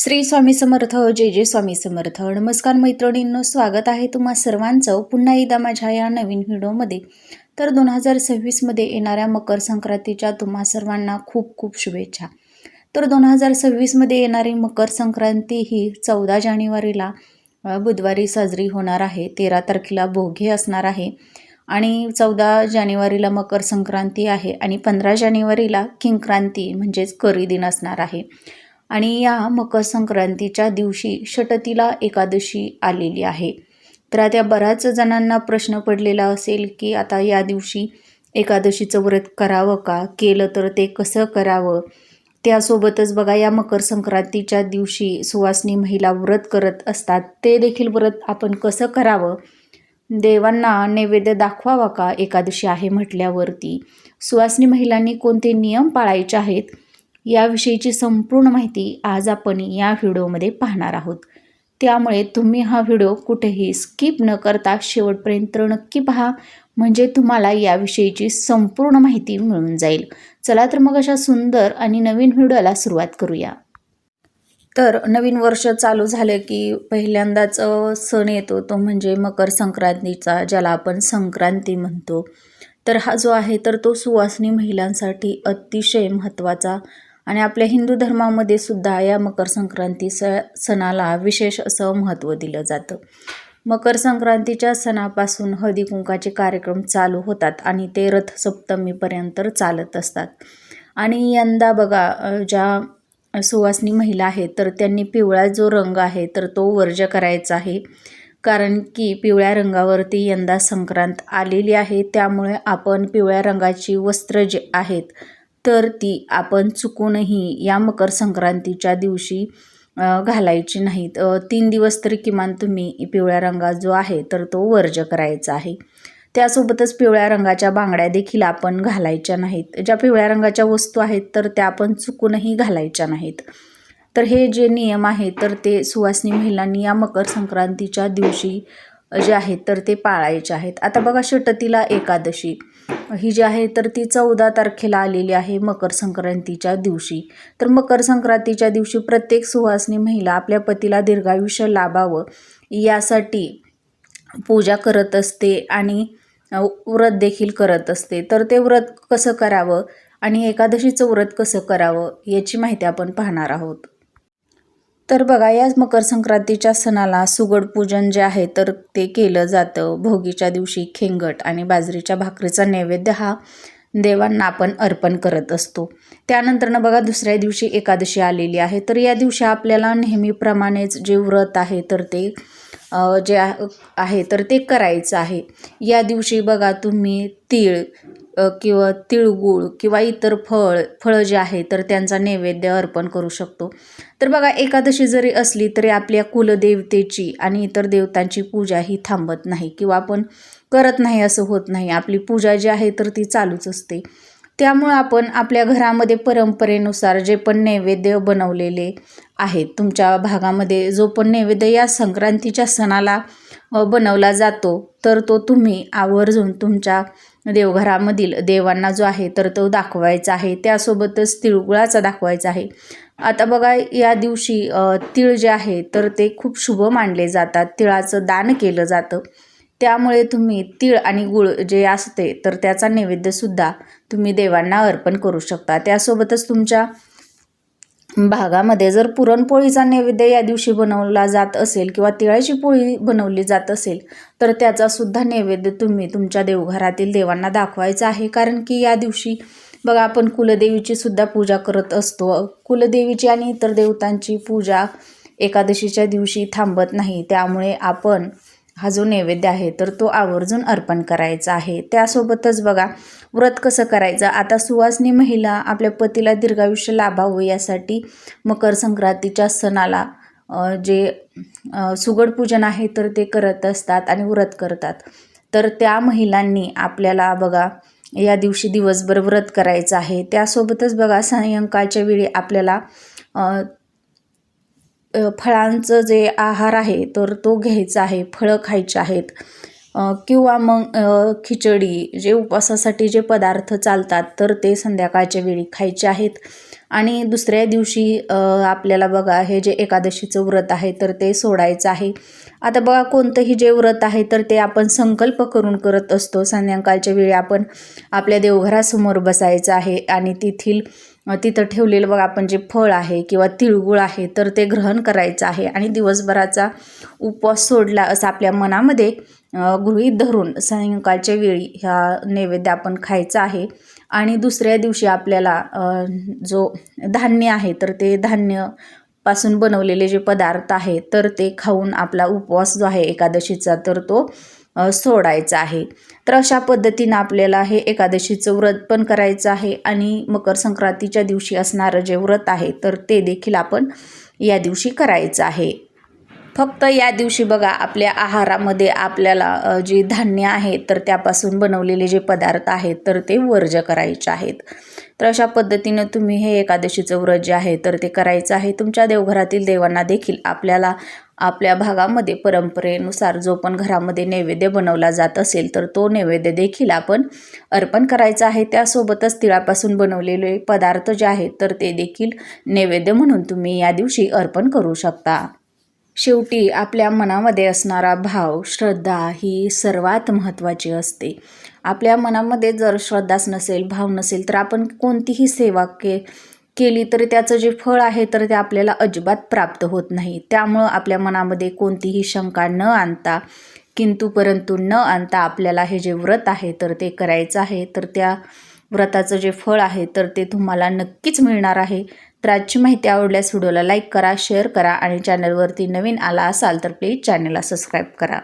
श्री स्वामी समर्थ जय जय स्वामी समर्थ. नमस्कार मैत्रिणींनो स्वागत आहे तुम्हा सर्वांचं पुन्हा एकदा माझ्या या नवीन व्हिडिओमध्ये. तर दोन हजार सव्वीसमध्ये येणाऱ्या मकर संक्रांतीच्या तुम्हा सर्वांना खूप खूप शुभेच्छा. तर दोन हजार सव्वीसमध्ये येणारी मकर संक्रांती ही चौदा जानेवारीला बुधवारी साजरी होणार आहे. तेरा तारखेला भोगे असणार आहे. आणि चौदा जानेवारीला मकर संक्रांती आहे आणि पंधरा जानेवारीला किंक्रांती म्हणजेच करी दिन असणार आहे. आणि या मकर संक्रांतीच्या दिवशी षटतीला एकादशी आलेली आहे. तर आता बऱ्याच जणांना प्रश्न पडलेला असेल की आता या दिवशी एकादशीचं व्रत करावं का? केलं तर ते कसं करावं? त्यासोबतच बघा या मकर संक्रांतीच्या दिवशी सुवासनी महिला व्रत करत असतात. ते देखील व्रत आपण कसं करावं? देवांना नैवेद्य दाखवावा का एकादशी आहे म्हटल्यावरती? सुवासनी महिलांनी कोणते नियम पाळायचे आहेत? याविषयीची संपूर्ण माहिती आज आपण या व्हिडिओमध्ये पाहणार आहोत. त्यामुळे तुम्ही हा व्हिडिओ कुठेही स्किप न करता शेवटपर्यंत नक्की पहा. म्हणजे तुम्हाला याविषयीची संपूर्ण माहिती मिळून जाईल. चला तर मग अशा सुंदर आणि नवीन व्हिडिओला सुरुवात करूया. तर नवीन वर्ष चालू झालं की पहिल्यांदाच सण येतो. तो म्हणजे मकर संक्रांतीचा ज्याला आपण संक्रांती म्हणतो. तर हा जो आहे तर तो सुवासिनी महिलांसाठी अतिशय महत्त्वाचा आणि आपल्या हिंदू धर्मामध्ये सुद्धा या मकर संक्रांती स सणाला विशेष असं महत्त्व दिलं जातं. मकर संक्रांतीच्या सणापासून हळदी कुंकाचे कार्यक्रम चालू होतात आणि ते रथसप्तमीपर्यंत चालत असतात. आणि यंदा बघा ज्या सुवासनी महिला आहेत तर त्यांनी पिवळा जो रंग आहे तर तो वर्ज करायचा आहे. कारण की पिवळ्या रंगावरती यंदा संक्रांत आलेली आहे. त्यामुळे आपण पिवळ्या रंगाची वस्त्र जे आहेत तर ती आपण चुकूनही या मकर संक्रांतीच्या दिवशी घालायची नाहीत. तीन दिवस तरी किमान तुम्ही पिवळ्या रंगा जो आहे तर तो वर्ज करायचा आहे. त्यासोबतच पिवळ्या रंगाच्या बांगड्या देखील आपण घालायच्या नाहीत. ज्या पिवळ्या रंगाच्या वस्तू आहेत तर त्या आपण चुकूनही घालायच्या नाहीत. तर हे जे नियम आहेत तर ते सुवासिनी महिलांनी या मकर संक्रांतीच्या दिवशी जे आहेत तर ते पाळायचे आहेत. आता बघा षटतीला एकादशी. ही जी आहे तर ती चौदा तारखेला आलेली आहे मकर संक्रांतीच्या दिवशी. तर मकर संक्रांतीच्या दिवशी प्रत्येक सुवासनी महिला आपल्या पतीला दीर्घायुष्य लाभावं यासाठी पूजा करत असते आणि व्रत देखील करत असते. तर ते व्रत कसं करावं आणि एकादशीचं व्रत कसं करावं याची माहिती आपण पाहणार आहोत. तर बघा या मकर संक्रांतीच्या सणाला सुगड पूजन जे आहे तर ते केलं जातं. भोगीच्या दिवशी खेंगट आणि बाजरीच्या भाकरीचा नैवेद्य हा देवांना आपण अर्पण करत असतो. त्यानंतरनं बघा दुसऱ्या दिवशी एकादशी आलेली आहे. तर या दिवशी आपल्याला नेहमीप्रमाणेच जे व्रत आहे तर ते जे आहे तर ते करायचं आहे. या दिवशी बघा तुम्ही तीळ किंवा तिळगुळ किंवा इतर फळ फळं जे आहे तर त्यांचा नैवेद्य अर्पण करू शकतो. तर बघा एकादशी जरी असली तरी आपल्या कुलदेवतेची आणि इतर देवतांची पूजा ही थांबत नाही किंवा आपण करत नाही असं होत नाही. आपली पूजा जी आहे तर ती चालूच असते. त्यामुळं आपण आपल्या घरामध्ये परंपरेनुसार जे पण नैवेद्य बनवलेले आहेत तुमच्या भागामध्ये जो पण नैवेद्य या संक्रांतीच्या सणाला बनवला जातो. तर तो तुम्ही आवर्जून तुमच्या देवघरामधील देवांना जो आहे तर तो दाखवायचा आहे. त्यासोबतच तिळगुळाचा दाखवायचा आहे. आता बघा या दिवशी तिळ जे आहे तर ते खूप शुभ मानले जातात. तिळाचं दान केलं जातं. त्यामुळे तुम्ही तीळ आणि गुळ जे असते तर त्याचा नैवेद्यसुद्धा तुम्ही देवांना अर्पण करू शकता. त्यासोबतच तुमच्या भागामध्ये जर पुरणपोळीचा नैवेद्य या दिवशी बनवला जात असेल किंवा तिळाची पोळी बनवली जात असेल तर त्याचासुद्धा नैवेद्य तुम्ही तुमच्या देवघरातील देवांना दाखवायचा आहे. कारण की या दिवशी बघा आपण कुलदेवीची सुद्धा पूजा करत असतो. कुलदेवीची आणि इतर देवतांची पूजा एकादशीच्या दिवशी थांबत नाही. त्यामुळे आपण हा जो नैवेद्य आहे तर तो आवर्जून अर्पण करायचा आहे. त्यासोबतच बघा व्रत कसं करायचं? आता सुवासनी महिला आपल्या पतीला दीर्घायुष्य लाभावं यासाठी मकर संक्रांतीच्या सणाला जे सुगड पूजन आहे तर ते करत असतात आणि व्रत करतात. तर त्या महिलांनी आपल्याला बघा या दिवशी दिवसभर व्रत करायचं आहे. त्यासोबतच बघा सायंकाळच्या वेळी आपल्याला फळांचं जे आहार आहे तर तो घ्यायचा आहे फळं खायचे आहेत. किंवा मग खिचडी जे उपवासासाठी जे पदार्थ चालतात तर ते संध्याकाळच्या वेळी खायचे आहेत. आणि दुसऱ्या दिवशी आपल्याला बघा हे जे एकादशीचं व्रत आहे तर ते सोडायचं आहे. आता बघा कोणतंही जे व्रत आहे तर ते आपण संकल्प करून करत असतो. संध्याकाळच्या वेळी आपण आपल्या देवघरासमोर बसायचं आहे आणि तेथील तिथं ठेवलेलं बघा आपण जे फळ आहे किंवा तिळगुळ आहे तर ते ग्रहण करायचं आहे. आणि दिवसभराचा उपवास सोडला असं आपल्या मनामध्ये गृहीत धरून सायंकाळच्या वेळी ह्या नैवेद्य आपण खायचा आहे. आणि दुसऱ्या दिवशी आपल्याला जो धान्य आहे तर ते धान्यपासून बनवलेले जे पदार्थ आहे तर ते खाऊन आपला उपवास जो आहे एकादशीचा तर तो सोडायचं आहे. तर अशा पद्धतीनं आपल्याला हे एकादशीचं व्रत पण करायचं आहे आणि मकर संक्रांतीच्या दिवशी असणारं जे व्रत आहे तर ते देखील आपण या दिवशी करायचं आहे. फक्त या दिवशी बघा आपल्या आहारामध्ये आपल्याला जे धान्य आहे तर त्यापासून बनवलेले जे पदार्थ आहेत तर ते वर्ज करायचे आहेत. तर अशा पद्धतीनं तुम्ही हे एकादशीचं व्रत जे आहे तर ते करायचं आहे. तुमच्या देवघरातील देवांना देखील आपल्याला आपल्या भागामध्ये परंपरेनुसार जो पण घरामध्ये नैवेद्य बनवला जात असेल तर तो नैवेद्य देखील आपण अर्पण करायचा आहे. त्यासोबतच तिळापासून बनवलेले पदार्थ जे आहेत तर ते देखील नैवेद्य म्हणून तुम्ही या दिवशी अर्पण करू शकता. शेवटी आपल्या मनामध्ये असणारा भाव श्रद्धा ही सर्वात महत्त्वाची असते. आपल्या मनामध्ये जर श्रद्धाच नसेल भाव नसेल तर आपण कोणतीही सेवा के केली तरी त्याचं जे फळ आहे तर ते आपल्याला अजिबात प्राप्त होत नाही. त्यामुळं आपल्या मनामध्ये कोणतीही शंका न आणता किंतु परंतु न आणता आपल्याला हे जे व्रत आहे तर ते करायचं आहे. तर त्या व्रताचं जे फळ आहे तर ते तुम्हाला नक्कीच मिळणार आहे. तर आजची माहिती आवडल्यास व्हिडिओला लाईक करा शेअर करा आणि चॅनलवरती नवीन आला असाल तर प्लीज चॅनलला सबस्क्राईब करा.